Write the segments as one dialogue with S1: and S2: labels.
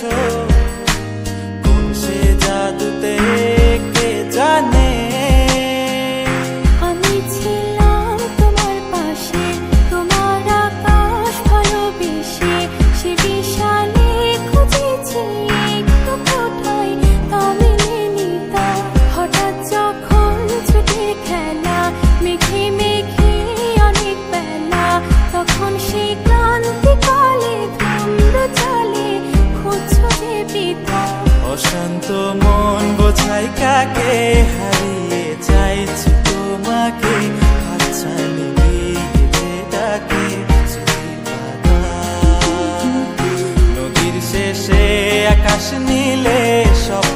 S1: so
S2: অশান্ত মন বোঝাই কাকে হারিয়ে চাইছি তোমাকে। হাতছানি নদীর শেষে আকাশ নীলে সব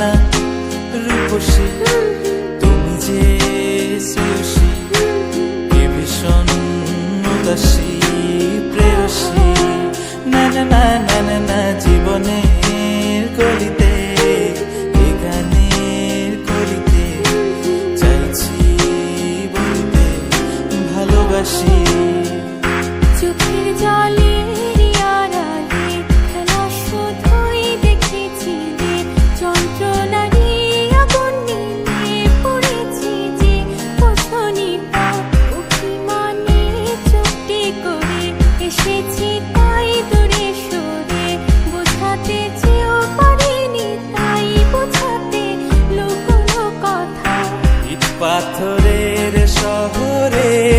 S2: না রূপসী তুমি যে শ্রেয়সী কে ভীষণ উদাসী প্রেয়সী না না না।